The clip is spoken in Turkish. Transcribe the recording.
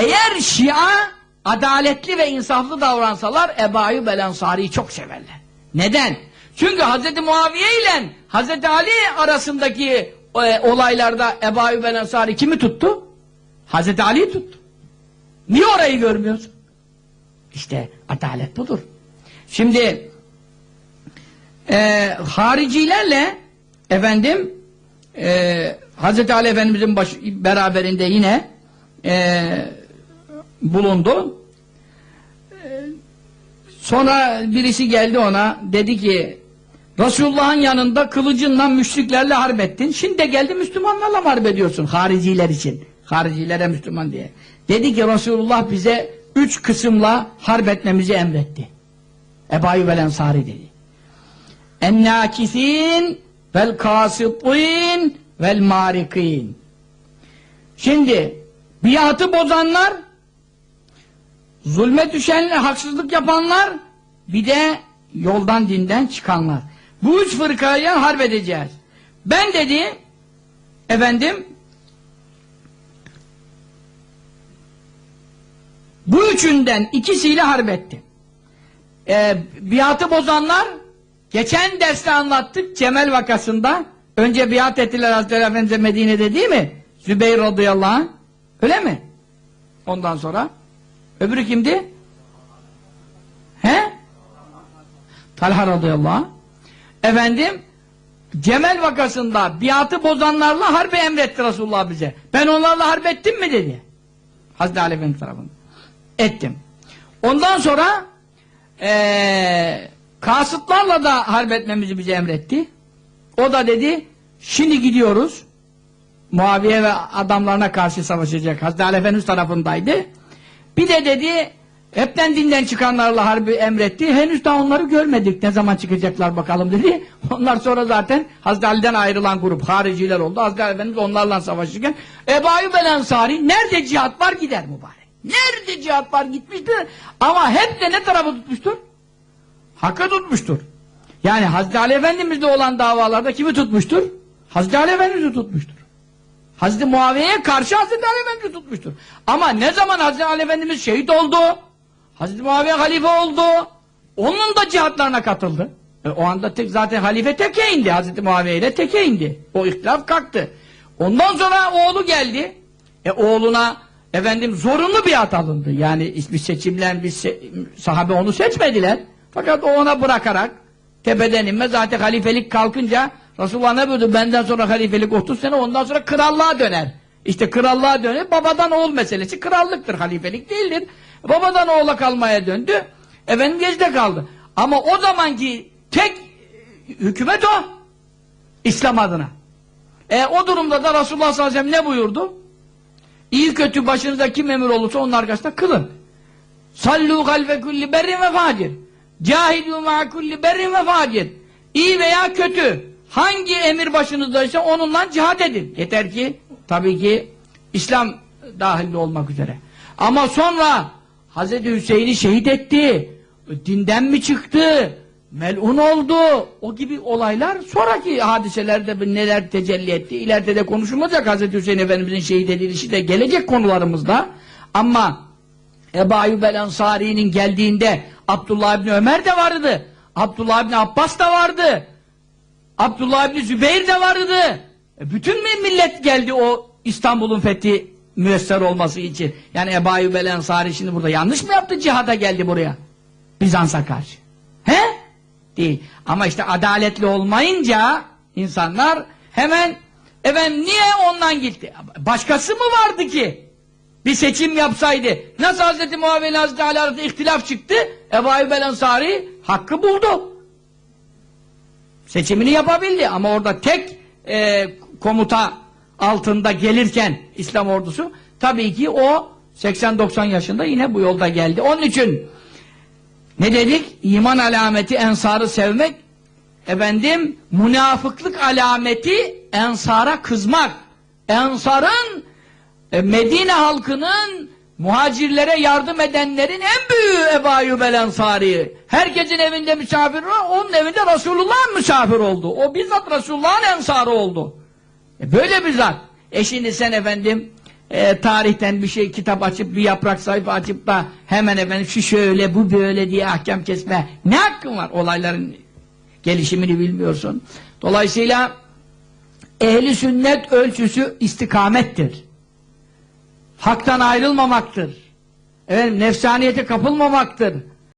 Eğer Şia adaletli ve insaflı davransalar Ebu Ayyub el Ensari'yi çok severler. Neden? Çünkü Hz. Muaviye ile Hz. Ali arasındaki e, olaylarda Ebu Ayyub el Ensari kimi tuttu? Hz. Ali'yi tuttu. Niye orayı görmüyorsun? İşte adalet budur. Şimdi e, haricilerle efendim e, Hz. Ali Efendimizin baş, beraberinde yine e, bulundu. E, sonra birisi geldi ona dedi ki Resulullah'ın yanında kılıcınla müşriklerle harp ettin. Şimdi de geldi Müslümanlarla mı harp ediyorsun? Hariciler için. Haricilere Müslüman diye. Dedi ki Resulullah bize üç kısımla harp etmemizi emretti. Ebu Ayyub el Ensari dedi. Ennâkisîn vel kâsıtîn vel mârikîn. Şimdi biatı bozanlar, zulme düşenler, haksızlık yapanlar, bir de yoldan dinden çıkanlar. Bu üç fırkaya harp edeceğiz. Ben dedi, efendim, bu üçünden ikisiyle harp ettim. Ee, biatı bozanlar, geçen derste anlattık Cemel vakasında, önce biat ettiler Hazretleri Efendimiz'e Medine'de değil mi? Zübeyir radıyallahu anh. Öyle mi? Ondan sonra öbürü kimdi? He? Talha radıyallahu anh. Efendim Cemel vakasında biatı bozanlarla harbe emretti Resulullah bize. Ben onlarla harp ettim mi dedi. Hazreti Ali Efendimiz tarafından. Ettim. Ondan sonra ee, kasıtlarla da harp etmemizi bize emretti. O da dedi şimdi gidiyoruz. Muaviye ve adamlarına karşı savaşacak. Hazreti Ali Efendimiz tarafındaydı. Bir de dedi hepten dinden çıkanlarla harbi emretti. Henüz daha onları görmedik. Ne zaman çıkacaklar bakalım dedi. Onlar sonra zaten Hazreti Ali'den ayrılan grup hariciler oldu. Hazreti Ali Efendimiz onlarla savaşırken Ebu Ayyub el Ensari nerede cihat var gider mübarek. Nerede cihat var gitmiştir. Ama hep de ne tarafı tutmuştur? Hakkı tutmuştur. Yani Hazreti Ali Efendimiz'de olan davalarda kimi tutmuştur? Hazreti Ali Efendimiz'i tutmuştur. Hazreti Muaviye'ye karşı Hazreti Ali Efendimiz tutmuştur. Ama ne zaman Hazreti Ali Efendimiz şehit oldu, Hazreti Muaviye halife oldu, onun da cihatlarına katıldı. E, o anda tek, zaten halife teke indi, Hazreti Muaviye ile teke indi. O ihtilaf kalktı. Ondan sonra oğlu geldi. E oğluna efendim zorunlu biat alındı. Yani bir seçimler, bir se sahabe onu seçmediler. Fakat o ona bırakarak tepeden inme zaten halifelik kalkınca Resulullah ne buyurdu? Benden sonra halifelik 30 sene ondan sonra krallığa döner. İşte krallığa döner. Babadan oğul meselesi krallıktır. Halifelik değildir. Babadan oğula kalmaya döndü. Efendim gezde kaldı. Ama o zamanki tek hükümet o. İslam adına. E, o durumda da Resulullah sallallahu aleyhi ve sellem ne buyurdu? İyi kötü başınızda kim emir olursa onun arkasında kılın. Sallu halfe kulli berrin ve facir. Cahidu ma kulli berrin ve facir. İyi veya kötü hangi emir başınızdaysa onunla cihat edin. Yeter ki tabii ki İslam dahil olmak üzere. Ama sonra Hz. Hüseyin'i şehit etti. Dinden mi çıktı? Melun oldu. O gibi olaylar sonraki hadiselerde neler tecelli etti. İleride de konuşulacak Hz. Hüseyin Efendimiz'in şehit edilişi de gelecek konularımızda. Ama Ebu Ayyub el Ensari'nin geldiğinde Abdullah İbni Ömer de vardı. Abdullah İbni Abbas da vardı. Abdullah İbni Zübeyir de vardı. E bütün millet geldi o İstanbul'un fethi müesser olması için. Yani Ebu Ayyub el Ensari şimdi burada yanlış mı yaptı cihada geldi buraya? Bizans'a karşı. He? Değil. Ama işte adaletli olmayınca insanlar hemen efendim niye ondan gitti? Başkası mı vardı ki? Bir seçim yapsaydı. Nasıl Hz. İle Hz. Ali ihtilaf çıktı? Ebu Ayyub el Ensari hakkı buldu. Seçimini yapabildi ama orada tek e, komuta altında gelirken İslam ordusu tabii ki o 80-90 yaşında yine bu yolda geldi. Onun için ne dedik? İman alameti ensarı sevmek efendim münafıklık alameti ensara kızmak. Ensarın e, Medine halkının muhacirlere yardım edenlerin en büyüğü Ebu Ayyub el Ensari. Herkesin evinde misafir var, onun evinde Resulullah'ın misafir oldu. O bizzat Resulullah'ın ensarı oldu. E böyle bir zat. E şimdi sen efendim e, tarihten bir şey kitap açıp bir yaprak sayfa açıp da hemen efendim şu şöyle bu böyle diye ahkam kesme ne hakkın var olayların gelişimini bilmiyorsun. Dolayısıyla ehli sünnet ölçüsü istikamettir. Haktan ayrılmamaktır. Efendim, nefsaniyete kapılmamaktır.